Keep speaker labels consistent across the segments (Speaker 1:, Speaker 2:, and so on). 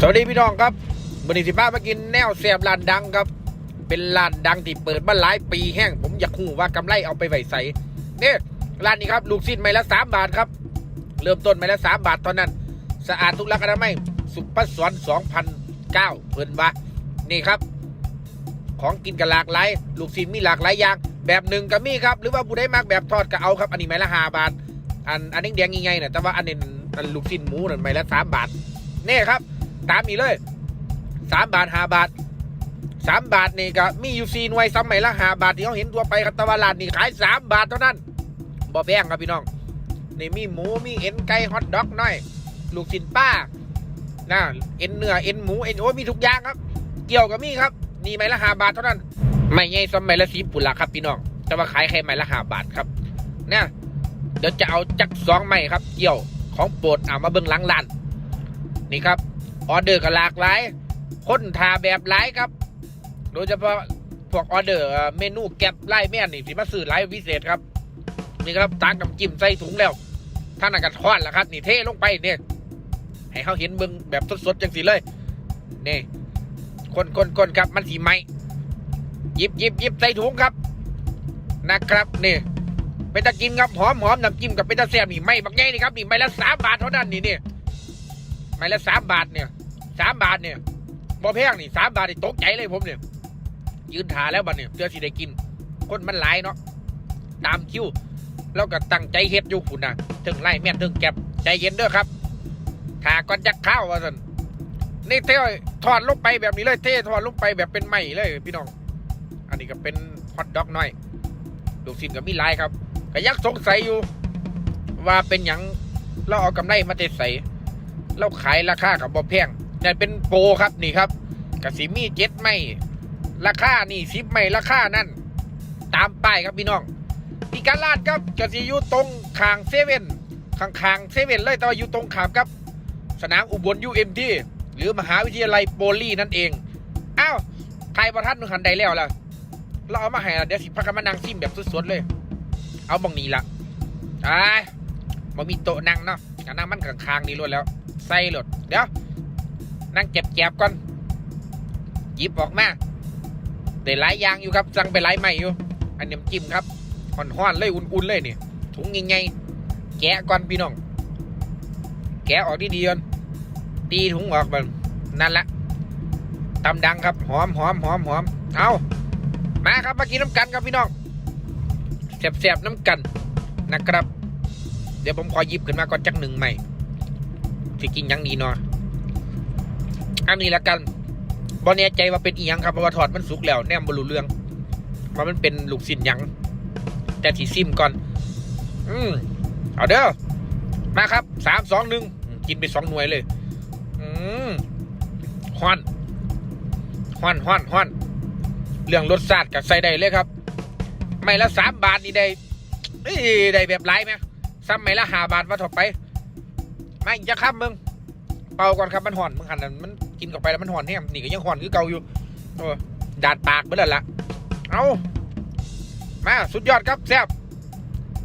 Speaker 1: สวัสดีพี่น้องครับบันนี้สิบ้ามากินแนวเสียบร้านดังครับ เป็นร้านดังที่เปิดมาหลายปีแห้ง ผมอยากหูว่ากำไรเอาไปไหวใส่เนี่ยร้านนี้ครับลูกชิ้นไม้ละสามบาทครับ เริ่มต้นไม้ละสามบาทเท่านั้น สะอาดทุกลักษณะไม่สุภาพสวนสองพันเก้าเพิ่นว่านี่ครับ ของกินกันหลากหลายลูกชิ้นมีหลากหลายอย่างแบบหนึ่งก็มีครับ หรือว่าผู้ได้มากแบบทอดก็เอาครับ อันนี้ไม้ละห้าบาท อันอันนี้แดงยังไงเนี่ยแต่ว่าอันนี้อันลูกชิ้นหมูนั่นไม้ละสามบาทนี่ครับ ตามนี้เลยสามบาทห้าบาทสามบาทนี่ก็มีอยู่สี่หน่วยสมัยละห้าบาทที่เขาเห็นทั่วไปครับตะวันลานนี่ขายสามบาทเท่านั้นบ่แพงครับพี่น้องนี่มีหมูมีเอ็นไก่ฮอทดอกน้อย ลูกชิ้นป้านะเอ็นเนื้อเอ็นหมูเอ็นโอ้มีทุกอย่างครับ เกี่ยวกับมีครับ นี่ไม้ละห้าบาทเท่านั้น ไม่ใช่สมัยละสีปุ่นละครับพี่น้อง แต่ว่าขายแค่ไม้ละห้าบาทครับเนี่ยเดี๋ยวจะเอาจักสองไม้ครับ เกี่ยวของโปรดเอามาเบิ่งหลังร้านนี่ครับ ออเดอร์ก็หลากหลาย คนทาแบบหลายครับ โดยเฉพาะพวกออเดอร์เมนูแก็บไล่แม่นนี่สิมาซื้อไล่พิเศษครับ นี่ครับตางกับจิ้มใส่ถุงแล้วท่านอากาศทอดแล้วครับ นี่เทลงไปเนี่ยให้เขาเห็นเบิ่งแบบสดๆจังสิเลยนี่คนคนคนครับมันสีไหมหยิบหยิบหยิบใส่ถุงครับ นะครับนี่เป็นตะกินครับหอมหอมน้ำจิ้มกับเป็นตะแซ่บนี่ไม่บักแง่นี่ครับนี่ไม่ละสามบาทเท่านั้นนี่นี่ ไม้ละสามบาทเนี่ยสามบาทเนี่ยบ่แพงนี่สามบาทนี่ตกใจเลยผมเนี่ย ยืนถาแล้วบัดเนี่ยเพื่อสิได้กิน คนมันหลายเนาะตามคิวแล้วก็ตั้งใจเฮ็ดอยู่คุณนะถึงไล่แม่นถึงแก็บใจเย็นเด้อครับถาก่อนจะเข้าวว่าสันนี่เททอดลงไปแบบนี้เลยเททอดลงไปแบบเป็นไหม่เลย พี่น้อง อันนี้ก็เป็นฮอทดอกน้อยลูสินกับมีหลายครับก็ยักสงสัยอยู่ ว่าเป็นหยังเราเอากำไรมาเตใส่ เราขายราคากับบ่แพงแต่เป็นโปรครับนี่ครับกสิมีเจ็ดไม่ราคานี่สิบไม่ราคานั่นตามป้ายครับพี่น้องที่การลาดครับกสิอยู่ตรงคางเซเว่นข้างเซเว่นเลยแต่ว่าอยู่ตรงขามครับ สนามอุบลยูเอ็มทีหรือมหาวิทยาลัยโปลีนั่นเองอ้าวใครประทัดนึงคันใดแล้วล่ะเราเอามาให้เดี๋ยวสิพักกันมานั่งซิมแบบสดๆเลย เอาบางนี้ละอ่าบ่มีโต๊ะนั่งเนาะก็นั่งมันข้างๆนี่รวดแล้ว ใส่รถเดี๋ยวนั่งเก็บแก็บก่อนหยิบออกมาได้หลายอย่างอยู่ครับสั่งไปหลายใหม่อยู่ อันนี้ำจิ้มครับห่อนๆเลยอุ่นๆเลยนี่ถุงใหญ่ๆแกะก่อนพี่น้อง แกะออกดีๆก่อนตีถุงออกมันนั่นละตำดังครับหอมหอมหอมหอมเอามาครับมากินน้ำกันครับพี่น้องแสบๆน้ำกันนะครับ เดี๋ยวผมขอยิบขึ้นมาก่อนจักหนึ่งใหม่ สิกินยังดีเนาะอันนี้ละกันบอแน่ใจว่าเป็นอีหยังครับเพราะว่าถอดมันสุกแล้วแนมบรูเรื่องว่ามันเป็นลูกศิลหยัง แต่สีซิมก่อน อืมเอาเด้อมาครับสามสองหนึ่งกินไปสองหน่วยเลย อืมฮอนฮอนฮอนฮอนเรื่องรสชาติกับใส่ได้เลยครับ ไม่ละสามบาทนี่ได้เอ้ยได้แบบไรไหมซ้ำไม่ละห้าบาทว่าถอดไป ไม่จะข้ามมึงเป่าก่อนครับมันห่อนมึงหันหันมันกินเข้าไปแล้วมันห่อนแห้งนี่ก็ยังห่อนคือเก่าอยู่เออดาดปากไปแล้วละเอามาสุดยอดครับแซ่บ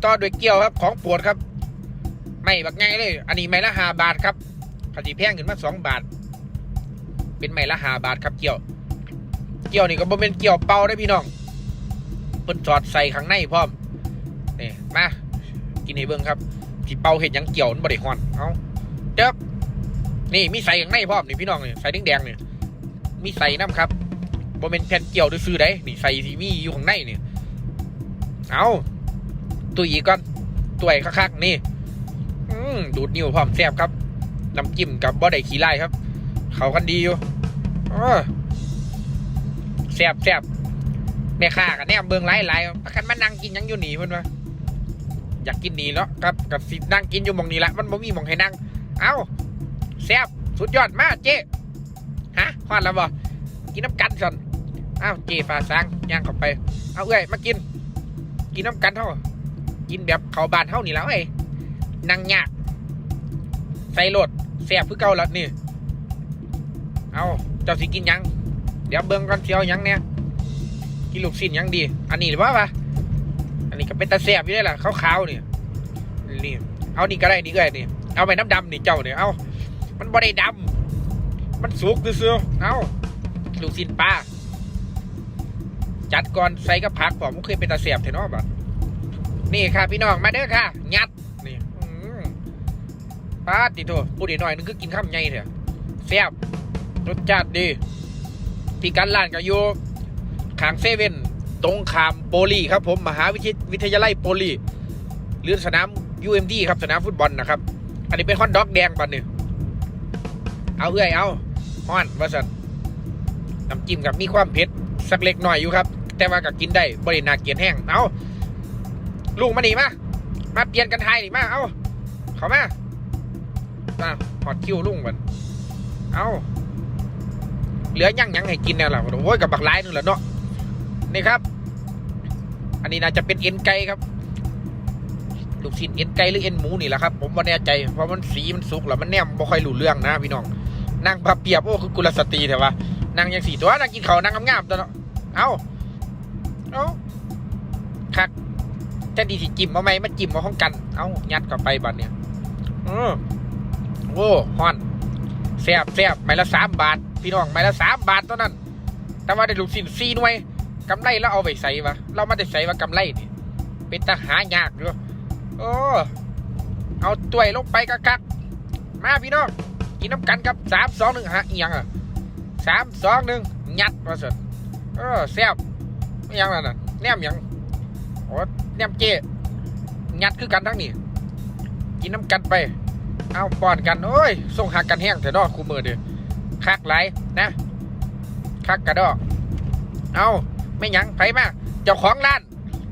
Speaker 1: ต่อด้วยเกี๊ยวครับ ของปวดครับ ไม่บักไงเลย อันนี้ไม่ละห้าบาทครับขนาดแพงขึ้นมาสองบาท เป็นไม่ละห้าบาทครับเกี๊ยว เกี๊ยวนี่ก็บ่เป็นเกี๊ยวเป่าได้พี่น้องเพิ่นจอดใส่ข้างในพร้อมนี่มากินให้เบิ่งครับที่เป่าเห็ดยังเกี่ยวมันบริหอน เอา จ๊บนี่มีใส่อย่างในพร้อมนี่พี่น้องนี่ใส่แดงๆนี่มีใส่น้ำครับโมเมนแผ่นเกี่ยวด้วยซื้อได้นี่ใส่ที่มีอยู่ข้างในนี่เอาตุยอีกก่อนตุยคักๆนี่อืดูดนิ้วพร้อมแซ่บครับน้ำจิ้มกับบอได้ขี้ไล่ครับ เขากันดีอยู่แซ่บแซ่บแม่ค้ากันแนมเบืองไล่ไล่พักกันมานั่งกินยังอยู่หนีเพื่อนวะอยากกินหนี่แล้วครับกับสินั่งกินอยู่มองนี้ละมันบ่มีมองให้นั่ง เอาแซ่บสุดยอดมากเจ๊ฮะฮอดแล้วบ่กินน้ำกันสันอ้าวเจ๊ฟ้าสางย่างเข้าไป เอาเอ้ยมากิน กินน้ำกันเท่ากินแบบเขาบานเท่านี่แล้วเอ้นั่งยากใส่โหลดแซ่บคือเก่าแล้วนี่ เอาเจ้าสิกินยัง เดี๋ยวเบิ่งก่อนเที่ยวยังเนี่ยกินลูกชิ้นยังดี อันนี้หรือเปล่าวะอันนี้ก็เป็นตาแสบอยู่ได้ล่ะขาวๆนี่นี่ เอานี่ก็ได้นี่ก็ได้นี่ เอาไปน้ำดำนี่เจ้าเนี่ยเอามันบ่ได้ดำมันสุกซื่อเอาลูกชิ้นปลาจัดก่อนใส่กับผักผมเคยเป็นตาเสียบเถอะเนาะบัดนี่ค่ะ พี่น้องมาเด้อค่ะ ยัดนี่อืมปลาติโตพูดอีกหน่อยนึงคือกินข้าวใหญ่เถอะแซ่บรสชาติดีพี่กันร้านก็อยู่ข้างเซเว่นตรงขามโปลีครับผม มหาวิทยวิทยาลัยโปลีหรือสนาม UMD ครับ สนามฟุตบอลนะครับ อันนี้เป็นฮอตด็อกแดงปันนี่เอาเอื้อยเอาฮอนว่าสันน้ำจิ้มกับมีความเผ็ดสักเล็กหน่อยอยู่ครับ แต่ว่าก็กินได้บรินาเกียนแห้งเอาลุงมาหนีมามาเปลี่ยนกันไทยหนีมาเอาเขามามาฮอตคิวลุงมันเอาเหลือยังยังให้กินเนี่ยล่ะโอ้ยกับบักไลายนึงแหละเนาะนี่ครับ อันนี้น่าจะเป็นเอ็นไก่ครับ ลูกชิ้นเอ็นไก่หรือเอ็นหมูนี่แหละครับ ผมว่าแน่ใจเพราะมันสีมันสุกแล้วมันแนมบ่ค่อยรู้เรื่องนะพี่น้องนั่งพับเปียบโอ้คือกุลสตรีแต่ว่านั่งยังสี่ตัวนั่งกินเขานั่งงามๆตัวเนาะเอาเอาคักแค่ดีสิจิ้มมาไหมมันจิ้มมาห้องกัน เอายัดเข้าไปบัดเนี่ยเออโอ้ฮอนแซบแซบไม้ละสามบาท พี่น้องไม้ละสามบาทเท่านั้น แต่ว่าได้ลูกชิ้นสี่หน่วยกำไรแล้วเอาไปใส่วะเราไม่ได้ใส่ว่ากำไรนี่เป็นตาหายากอยู่ โอ้เอาตัวยลงไปกักกักมาพี่น้องกินน้ำกันกับสามสองหนึ่งฮะอีหยังอะสามสองหนึ่งยัดมาสุดเออแซ่บอีหยังนั่นน่ะแนมยังโอ้แนมเจยัดคือกันทั้งนี้กินน้ำกันไป เอาป้อนกันโอ้ยส่งหักกันแห้งเถอะดอกคูมือเดียคักไหลนะคักกระดอกเอาไม่ยังไผมาเจ้าของร้าน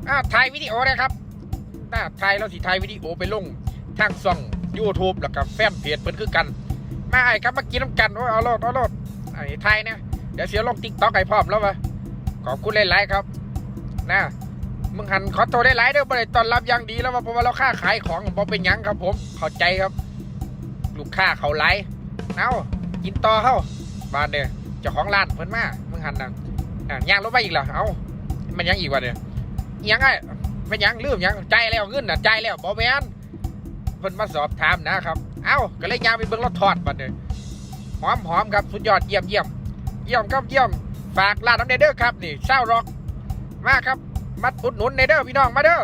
Speaker 1: อ้าวถ่ายวิดีโอนะครับ ถ้าถ่ายแล้วสิถ่ายวิดีโอไปลงทางช่อง YouTube แล้วก็แฟนเพจเพิ่นคือกัน มาไอ้ครับมากินน้ำกันโอ้ยเอาโลดเอาโลดไอ้ไทยเนี่ยเดี๋ยวเสียลงติ๊กต็อกไอ้พร้อมแล้ววะขอบคุณหลายๆครับนะมึงหันขอโทษได้หลายๆเด้อบ่ได้ต้อนรับอย่างดีแล้วว่าเพราะว่าเราค่าขายของบ่เป็นยังครับ ผมเข้าใจครับ ลูกค้าเขาไลายเอากินต่อเฮ้าบ้านเด้อเจ้าของร้านเพิ่นมามึงหันนะอะย่างรถไปอีกเหรอเอามันยังอีกวะเนี่ยยังไง ไม่ยังลืมยังใจายแล้วเงินน่ะใจายแล้วบอแมนเพิ่นมาสอบถามนะครับ เอ้าก็เลยยางไปเบิ้งรถทอดบัดนี้หอมหอมครับสุดยอดเยี่ยมเยี่ยมเยี่ยมครับเยี่ยมฝากลาดน้ำเนเดอร์ครับนี่เศร้าร็อก มาครับมาอุดหนุนเนเดอร์พี่น้องมาเด้อ